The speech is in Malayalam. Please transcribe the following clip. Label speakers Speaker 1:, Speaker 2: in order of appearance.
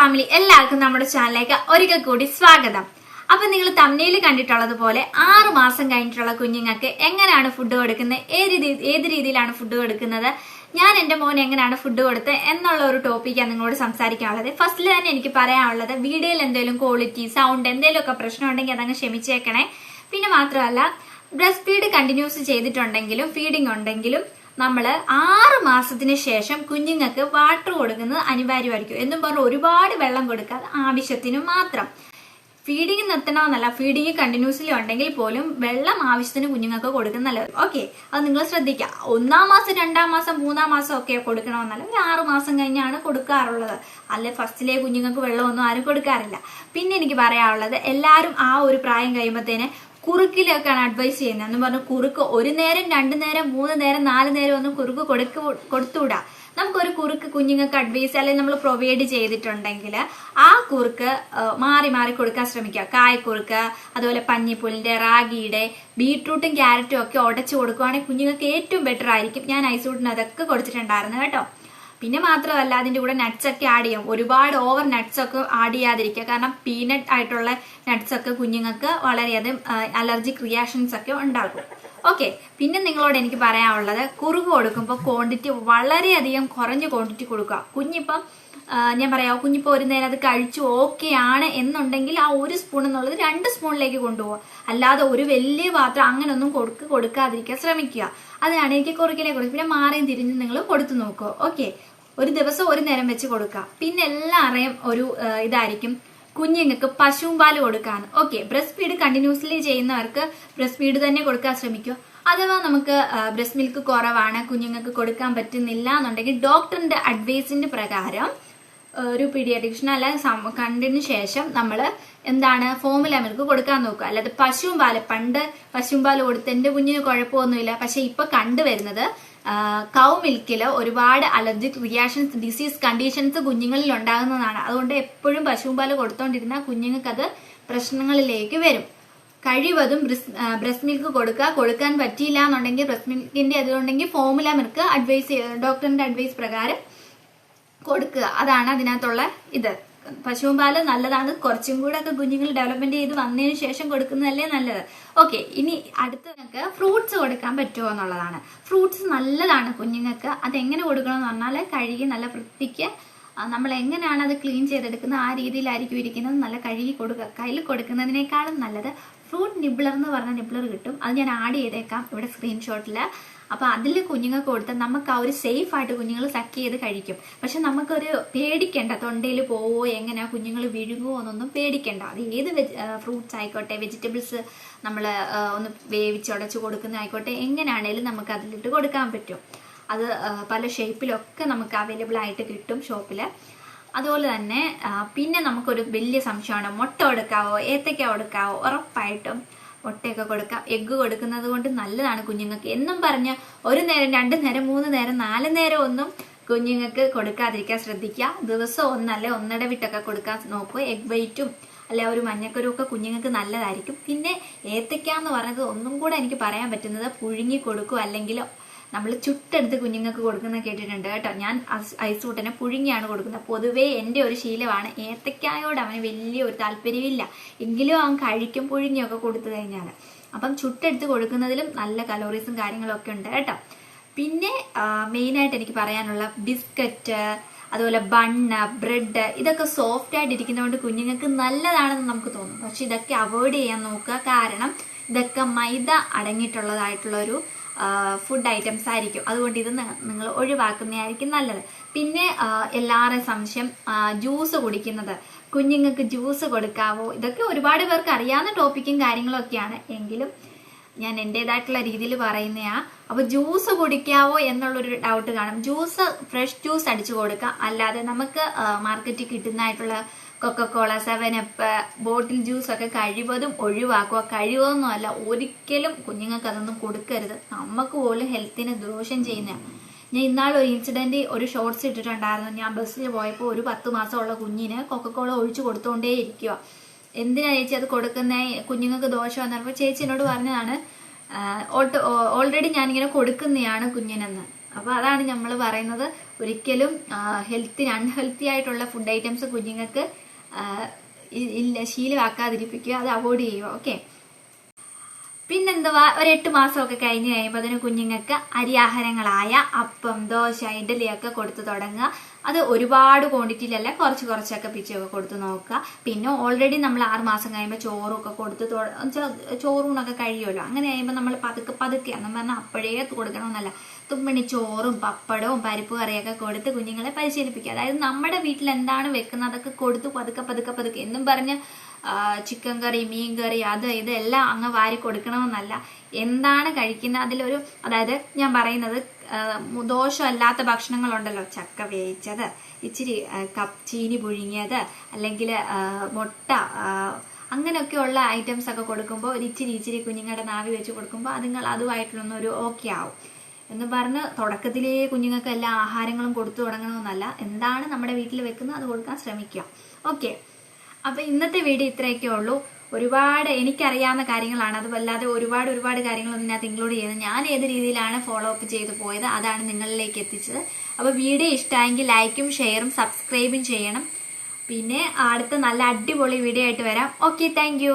Speaker 1: ഫാമിലി എല്ലാവർക്കും നമ്മുടെ ചാനലിലേക്ക് ഒരിക്കൽ കൂടി സ്വാഗതം. അപ്പൊ നിങ്ങൾ തമ്മിൽ കണ്ടിട്ടുള്ളത് പോലെ ആറ് മാസം കഴിഞ്ഞിട്ടുള്ള കുഞ്ഞുങ്ങൾക്ക് എങ്ങനെയാണ് ഫുഡ് കൊടുക്കുന്നത് ഏത് രീതി ഏത് രീതിയിലാണ് ഫുഡ് കൊടുക്കുന്നത് ഞാൻ എന്റെ മോൻ എങ്ങനെയാണ് ഫുഡ് കൊടുത്തത് എന്നുള്ള ഒരു ടോപ്പിക്കാണ് നിങ്ങളോട് സംസാരിക്കാനുള്ളത്. ഫസ്റ്റിൽ തന്നെ എനിക്ക് പറയാനുള്ളത് വീഡിയോയിൽ എന്തെങ്കിലും ക്വാളിറ്റി സൗണ്ട് എന്തെങ്കിലുമൊക്കെ പ്രശ്നം ഉണ്ടെങ്കിൽ അതങ്ങ് ക്ഷമിച്ചേക്കണേ. പിന്നെ മാത്രമല്ല ബ്രസ്റ്റ് ഫീഡ് കണ്ടിന്യൂസ് ചെയ്തിട്ടുണ്ടെങ്കിലും ഫീഡിംഗ് ഉണ്ടെങ്കിലും നമ്മൾ ആറ് മാസത്തിന് ശേഷം കുഞ്ഞുങ്ങൾക്ക് വാട്ടർ കൊടുക്കുന്നത് അനിവാര്യമായിരിക്കും. എന്നും പറഞ്ഞ് ഒരുപാട് വെള്ളം കൊടുക്കാതെ ആവശ്യത്തിന് മാത്രം. ഫീഡിങ് നിർത്തണമെന്നല്ല ഫീഡിങ് കണ്ടിന്യൂസ്ലി ഉണ്ടെങ്കിൽ പോലും വെള്ളം ആവശ്യത്തിന് കുഞ്ഞുങ്ങൾക്ക് കൊടുക്കുന്നല്ലോ ഓക്കെ അത് നിങ്ങൾ ശ്രദ്ധിക്കുക ഒന്നാം മാസം രണ്ടാം മാസം മൂന്നാം മാസം ഒക്കെ കൊടുക്കണമെന്നല്ല ഒരു ആറു മാസം കഴിഞ്ഞാണ് കൊടുക്കാറുള്ളത്. അല്ലെ ഫസ്റ്റിലെ കുഞ്ഞുങ്ങൾക്ക് വെള്ളമൊന്നും ആരും കൊടുക്കാറില്ല. പിന്നെ എനിക്ക് പറയാനുള്ളത് എല്ലാവരും ആ ഒരു പ്രായം കഴിയുമ്പോഴത്തേന് കുറുക്കിലൊക്കെയാണ് അഡ്വൈസ് ചെയ്യുന്നത്. എന്ന് പറഞ്ഞ് കുറുക്ക് ഒരു നേരം രണ്ടു നേരം മൂന്ന് നേരം നാല് നേരം ഒന്നും കുറുക്ക് കൊടുക്ക കൊടുത്തുവിടാ. നമുക്കൊരു കുറുക്ക് കുഞ്ഞുങ്ങൾക്ക് അഡ്വൈസ് അല്ലെങ്കിൽ നമ്മൾ പ്രൊവൈഡ് ചെയ്തിട്ടുണ്ടെങ്കിൽ ആ കുറുക്ക് മാറി മാറി കൊടുക്കാൻ ശ്രമിക്കുക. കായക്കുറുക്ക് അതുപോലെ പഞ്ഞിപ്പുല്ലിന്റെ റാഗിയുടെ ബീട്രൂട്ടും ക്യാരറ്റും ഒക്കെ ഉടച്ചു കൊടുക്കുവാണെങ്കിൽ കുഞ്ഞുങ്ങൾക്ക് ഏറ്റവും ബെറ്റർ ആയിരിക്കും. ഞാൻ ഐസൂട്ടിന് അതൊക്കെ കൊടുത്തിട്ടുണ്ടായിരുന്നു കേട്ടോ. പിന്നെ മാത്രമല്ല അതിന്റെ കൂടെ നട്ട്സ് ഒക്കെ ആഡ് ചെയ്യാം. ഒരുപാട് ഓവർ നട്ട്സ് ഒക്കെ ആഡ് ചെയ്യാതിരിക്കുക. കാരണം പീനട്ട് ആയിട്ടുള്ള നട്ട്സ് ഒക്കെ കുഞ്ഞുങ്ങൾക്ക് വളരെയധികം അലർജിക് റിയാക്ഷൻസ് ഒക്കെ ഉണ്ടാകും ഓക്കെ പിന്നെ നിങ്ങളോട് എനിക്ക് പറയാനുള്ളത് കുറുക് കൊടുക്കുമ്പോൾ ക്വാണ്ടിറ്റി വളരെയധികം കുറഞ്ഞ ക്വാണ്ടിറ്റി കൊടുക്കുക. കുഞ്ഞിപ്പം ഞാൻ പറയാം കുഞ്ഞിപ്പോൾ ഒരു നേരം അത് കഴിച്ചു ഓക്കെ ആണ് എന്നുണ്ടെങ്കിൽ ആ ഒരു സ്പൂൺ എന്നുള്ളത് രണ്ട് സ്പൂണിലേക്ക് കൊണ്ടുപോകുക അല്ലാതെ ഒരു വലിയ പാത്രം അങ്ങനെയൊന്നും കൊടുക്ക് കൊടുക്കാതിരിക്കാൻ ശ്രമിക്കുക. അതാണ് എനിക്ക് കുറുക്കിലെ കൊടുക്കുക പിന്നെ മാറിയും തിരിഞ്ഞ് നിങ്ങൾ കൊടുത്തു നോക്കുക ഓക്കെ ഒരു ദിവസം ഒരു നേരം വെച്ച് കൊടുക്കുക പിന്നെ എല്ലാവരെയും ഒരു ഇതായിരിക്കും. കുഞ്ഞുങ്ങൾക്ക് പശുവും പാൽ കൊടുക്കാൻ ഓക്കെ ബ്രസ്റ്റ് ഫീഡ് കണ്ടിന്യൂസ്ലി ചെയ്യുന്നവർക്ക് ബ്രസ്റ്റ് ഫീഡ് തന്നെ കൊടുക്കാൻ ശ്രമിക്കുക അഥവാ നമുക്ക് ബ്രസ്റ്റ് മിൽക്ക് കുറവാണ് കുഞ്ഞുങ്ങൾക്ക് കൊടുക്കാൻ പറ്റുന്നില്ല എന്നുണ്ടെങ്കിൽ ഡോക്ടറിന്റെ അഡ്വൈസിന്റെ പ്രകാരം ഒരു പീഡിയാട്രിക്ഷൻ അല്ല കണ്ടതിന് ശേഷം നമ്മൾ എന്താണ് ഫോമിലെ മിൽക്ക് കൊടുക്കാൻ നോക്കുക. അല്ലാതെ പശുവും പാൽ പണ്ട് പശുവും പാൽ കൊടുത്ത് എന്റെ കുഞ്ഞിന് കുഴപ്പമൊന്നുമില്ല. പക്ഷെ ഇപ്പൊ കണ്ടുവരുന്നത് കൗ മിൽക്കിൽ ഒരുപാട് അലർജിക് റിയാക്ഷൻസ് ഡിസീസ് കണ്ടീഷൻസ് കുഞ്ഞുങ്ങളിൽ ഉണ്ടാകുന്നതാണ്. അതുകൊണ്ട് എപ്പോഴും പശുവും പാൽ കൊടുത്തോണ്ടിരുന്ന കുഞ്ഞുങ്ങൾക്ക് അത് പ്രശ്നങ്ങളിലേക്ക് വരും. കഴിവതും ബ്രസ്റ്റ് മിൽക്ക് കൊടുക്കുക. കൊടുക്കാൻ പറ്റിയില്ല എന്നുണ്ടെങ്കിൽ ബ്രസ്റ്റ് മിൽക്കിന്റെ അതുകൊണ്ടെങ്കിൽ ഫോമുല മിൽക്ക് അഡ്വൈസ് ഡോക്ടറിന്റെ അഡ്വൈസ് പ്രകാരം കൊടുക്കുക. അതാണ് അതിനകത്തുള്ള ഇത്. പശുവും പാൽ നല്ലതാണ്. കുറച്ചും കൂടെ ഒക്കെ കുഞ്ഞുങ്ങൾ ഡെവലപ്മെന്റ് ചെയ്ത് വന്നതിന് ശേഷം കൊടുക്കുന്നതല്ലേ നല്ലത്. ഓക്കെ ഇനി അടുത്ത നിങ്ങൾക്ക് ഫ്രൂട്ട്സ് കൊടുക്കാൻ പറ്റുമോ എന്നുള്ളതാണ്. ഫ്രൂട്ട്സ് നല്ലതാണ് കുഞ്ഞുങ്ങൾക്ക്. അതെങ്ങനെ കൊടുക്കണം എന്ന് പറഞ്ഞാൽ കഴുകി നല്ല വൃത്തിക്ക് നമ്മൾ എങ്ങനെയാണ് അത് ക്ലീൻ ചെയ്തെടുക്കുന്നത് ആ രീതിയിലായിരിക്കും ഇരിക്കുന്നത്. നല്ല കഴുകി കൊടുക്കുക കയ്യിൽ കൊടുക്കുന്നതിനേക്കാളും നല്ലത് ഫ്രൂട്ട് നിബ്ലർ എന്ന് പറഞ്ഞ നിബ്ലർ കിട്ടും. അത് ഞാൻ ആഡ് ചെയ്തേക്കാം ഇവിടെ സ്ക്രീൻഷോട്ടിൽ അപ്പൊ അതിൽ കുഞ്ഞുങ്ങൾക്ക് കൊടുത്താൽ നമുക്ക് ആ ഒരു സേഫ് ആയിട്ട് കുഞ്ഞുങ്ങൾ സക്ക് ചെയ്ത് കഴിക്കും. പക്ഷെ നമുക്കൊരു പേടിക്കേണ്ട തൊണ്ടയിൽ പോവോ എങ്ങനെയാ കുഞ്ഞുങ്ങൾ വിഴുങ്ങുമോ എന്നൊന്നും പേടിക്കേണ്ട. അത് ഏത് ഫ്രൂട്ട്സ് ആയിക്കോട്ടെ വെജിറ്റബിൾസ് നമ്മൾ ഒന്ന് വേവിച്ചുടച്ച് കൊടുക്കുന്ന ആയിക്കോട്ടെ എങ്ങനെയാണേലും നമുക്ക് അതിലിട്ട് കൊടുക്കാൻ പറ്റും. അത് പല ഷേപ്പിലൊക്കെ നമുക്ക് അവൈലബിൾ ആയിട്ട് കിട്ടും ഷോപ്പിൽ അതുപോലെ തന്നെ പിന്നെ നമുക്കൊരു വലിയ സംശയമാണ് മുട്ട കൊടുക്കാവോ ഏത്തക്ക കൊടുക്കാവോ ഉറപ്പായിട്ടും മുട്ടയൊക്കെ കൊടുക്കാം. എഗ്ഗ് കൊടുക്കുന്നത് കൊണ്ട് നല്ലതാണ് കുഞ്ഞുങ്ങൾക്ക്. എന്നും പറഞ്ഞ് ഒരു നേരം രണ്ട് നേരം മൂന്ന് നേരം നാല് നേരം ഒന്നും കുഞ്ഞുങ്ങൾക്ക് കൊടുക്കാതിരിക്കാൻ ശ്രദ്ധിക്കുക. ദിവസം ഒന്നല്ല ഒന്നട വിട്ടൊക്കെ കൊടുക്കാൻ നോക്കുക. എഗ് വൈറ്റും അല്ലെ ഒരു മഞ്ഞക്കരും ഒക്കെ കുഞ്ഞുങ്ങൾക്ക് നല്ലതായിരിക്കും. പിന്നെ ഏത്തയ്ക്ക എന്ന് പറയുന്നത് ഒന്നും കൂടെ എനിക്ക് പറയാൻ പറ്റുന്നത് പുഴുങ്ങി കൊടുക്കും അല്ലെങ്കിൽ നമ്മൾ ചുട്ടെടുത്ത് കുഞ്ഞുങ്ങൾക്ക് കൊടുക്കുന്ന കേട്ടിട്ടുണ്ട് കേട്ടോ. ഞാൻ ഐസ് കൂട്ടനെ പുഴുങ്ങിയാണ് കൊടുക്കുന്നത്. പൊതുവേ എന്റെ ഒരു ശീലമാണ് ഏത്തക്കായോട് അവന് വലിയ ഒരു താല്പര്യമില്ല. എങ്കിലും അവൻ കഴിക്കും പുഴുങ്ങിയൊക്കെ കൊടുത്തു കഴിഞ്ഞാൽ അപ്പം ചുട്ടെടുത്ത് കൊടുക്കുന്നതിലും നല്ല കലോറീസും കാര്യങ്ങളൊക്കെ ഉണ്ട് കേട്ടോ. പിന്നെ മെയിനായിട്ട് എനിക്ക് പറയാനുള്ള ബിസ്ക്കറ്റ് അതുപോലെ ബണ്ണ് ബ്രെഡ് ഇതൊക്കെ സോഫ്റ്റ് ആയിട്ട് ഇരിക്കുന്നതുകൊണ്ട് കുഞ്ഞുങ്ങൾക്ക് നല്ലതാണെന്ന് നമുക്ക് തോന്നും. പക്ഷെ ഇതൊക്കെ അവോയ്ഡ് ചെയ്യാൻ നോക്കുക. കാരണം ഇതൊക്കെ മൈദ അടങ്ങിയിട്ടുള്ളതായിട്ടുള്ള ഒരു ഫുഡ് ഐറ്റംസ് ആയിരിക്കും. അതുകൊണ്ട് ഇത് നിങ്ങൾ ഒഴിവാക്കുന്നതായിരിക്കും നല്ലത്. പിന്നെ എല്ലാവരുടെ സംശയം ജ്യൂസ് കുടിക്കുന്നത്. കുഞ്ഞുങ്ങൾക്ക് ജ്യൂസ് കൊടുക്കാവോ? ഇതൊക്കെ ഒരുപാട് പേർക്ക് അറിയാവുന്ന ടോപ്പിക്കും കാര്യങ്ങളൊക്കെയാണ്. എങ്കിലും ഞാൻ എന്റെതായിട്ടുള്ള രീതിയിൽ പറയുന്നതാ അപ്പോൾ ജ്യൂസ് കുടിക്കാവോ എന്നുള്ളൊരു ഡൗട്ട് കാണും. ജ്യൂസ് ഫ്രഷ് ജ്യൂസ് അടിച്ചു കൊടുക്കാം. അല്ലാതെ നമുക്ക് മാർക്കറ്റിൽ കിട്ടുന്നതായിട്ടുള്ള Coca Cola seven up bottle juice ഒക്കെ കഴിവതും ഒഴിവാക്കുക. കഴിവൊന്നുമല്ല ഒരിക്കലും കുഞ്ഞുങ്ങൾക്ക് അതൊന്നും കൊടുക്കരുത്. നമുക്ക് പോലും ഹെൽത്തിനെ ദോഷം ചെയ്യുന്ന ഞാൻ ഇന്നാൾ ഒരു ഇൻസിഡന്റ് ഒരു ഷോർട്സ് ഇട്ടിട്ടുണ്ടായിരുന്നു. ഞാൻ ബസ്സിൽ പോയപ്പോൾ ഒരു പത്ത് മാസമുള്ള കുഞ്ഞിന് കൊക്കക്കോള ഒഴിച്ചു കൊടുത്തുകൊണ്ടേ ഇരിക്കുക എന്തിനാ ചേച്ചി അത് കൊടുക്കുന്ന? കുഞ്ഞുങ്ങൾക്ക് ദോഷം എന്നപ്പോൾ ചേച്ചി എന്നോട് പറഞ്ഞതാണ് ഓൾറെഡി ഞാനിങ്ങനെ കൊടുക്കുന്നതാണ് കുഞ്ഞിനെന്ന്. അപ്പോൾ അതാണ് നമ്മൾ പറയുന്നത്. ഒരിക്കലും ഹെൽത്തിന് അൺഹെൽത്തി ആയിട്ടുള്ള ഫുഡ് ഐറ്റംസ് കുഞ്ഞുങ്ങൾക്ക് ഇല്ല ശീലമാക്കാതിരിപ്പിക്കുക അത് അവോയ്ഡ് ചെയ്യുക ഓക്കെ? പിന്നെന്തുവാ? ഒരു എട്ട് മാസമൊക്കെ കഴിഞ്ഞ് കഴിയുമ്പോൾ അതിന് കുഞ്ഞുങ്ങൾക്ക് അരിയാഹാരങ്ങളായ അപ്പം ദോശ ഇഡലിയൊക്കെ കൊടുത്തു തുടങ്ങുക. അത് ഒരുപാട് ക്വാണ്ടിറ്റിയിലല്ല കുറച്ച് കുറച്ചൊക്കെ പിച്ചൊക്കെ കൊടുത്ത് നോക്കുക. പിന്നെ ഓൾറെഡി നമ്മൾ ആറ് മാസം കഴിയുമ്പോൾ ചോറൊക്കെ കൊടുത്ത് ചോറൂണൊക്കെ കഴിയുമല്ലോ. അങ്ങനെ കഴിയുമ്പോൾ നമ്മൾ പതുക്കെ പതുക്കെ എന്ന് പറഞ്ഞാൽ അപ്പോഴേ കൊടുക്കണമെന്നല്ല. തുമ്മണി ചോറും പപ്പടവും പരിപ്പ് കറിയൊക്കെ കൊടുത്ത് കുഞ്ഞുങ്ങളെ പരിശീലിപ്പിക്കുക. അതായത് നമ്മുടെ വീട്ടിൽ എന്താണ് വെക്കുന്നത് അതൊക്കെ കൊടുത്ത് പതുക്കെ പതുക്കെ പതുക്കെ. എന്നും പറഞ്ഞ് ചിക്കൻ കറി മീൻ കറി അത് ഇത് എല്ലാം അങ്ങ് വാരി കൊടുക്കണമെന്നല്ല. എന്താണ് കഴിക്കുന്നത് അതിലൊരു അതായത് ഞാൻ പറയുന്നത് ദോഷമല്ലാത്ത ഭക്ഷണങ്ങളുണ്ടല്ലോ. ചക്ക വേവിച്ചത് ഇച്ചിരി കപ്പ് ചീനി പുഴുങ്ങിയത് അല്ലെങ്കിൽ മുട്ട അങ്ങനെയൊക്കെയുള്ള ഐറ്റംസ് ഒക്കെ കൊടുക്കുമ്പോൾ ഒരു ഇച്ചിരി ഇച്ചിരി കുഞ്ഞുങ്ങളുടെ നാവി വെച്ച് കൊടുക്കുമ്പോൾ അതുങ്ങൾ അതുമായിട്ടുള്ളൊന്നും ഒരു ഓക്കെ ആവും. എന്ന് പറഞ്ഞ് തുടക്കത്തിലേ കുഞ്ഞുങ്ങൾക്ക് എല്ലാ ആഹാരങ്ങളും കൊടുത്തു തുടങ്ങണമെന്നല്ല എന്താണ് നമ്മുടെ വീട്ടിൽ വെക്കുന്നത് അത് കൊടുക്കാൻ ശ്രമിക്കുക. ഓക്കെ അപ്പൊ ഇന്നത്തെ വീഡിയോ ഇത്രയൊക്കെ ഉള്ളൂ. ഒരുപാട് എനിക്കറിയാവുന്ന കാര്യങ്ങളാണ്. അത് വല്ലാതെ ഒരുപാട് ഒരുപാട് കാര്യങ്ങളൊന്നും ഇതിനകത്ത് ഇൻക്ലൂഡ് ചെയ്യുന്നത് ഞാൻ ഏത് രീതിയിലാണ് ഫോളോ അപ്പ് ചെയ്തു പോയത് അതാണ് നിങ്ങളിലേക്ക് എത്തിച്ചത്. അപ്പോൾ വീഡിയോ ഇഷ്ടമായെങ്കിൽ ലൈക്കും ഷെയറും സബ്സ്ക്രൈബും ചെയ്യണം. പിന്നെ അടുത്ത നല്ല അടിപൊളി വീഡിയോ ആയിട്ട് വരാം. Okay thank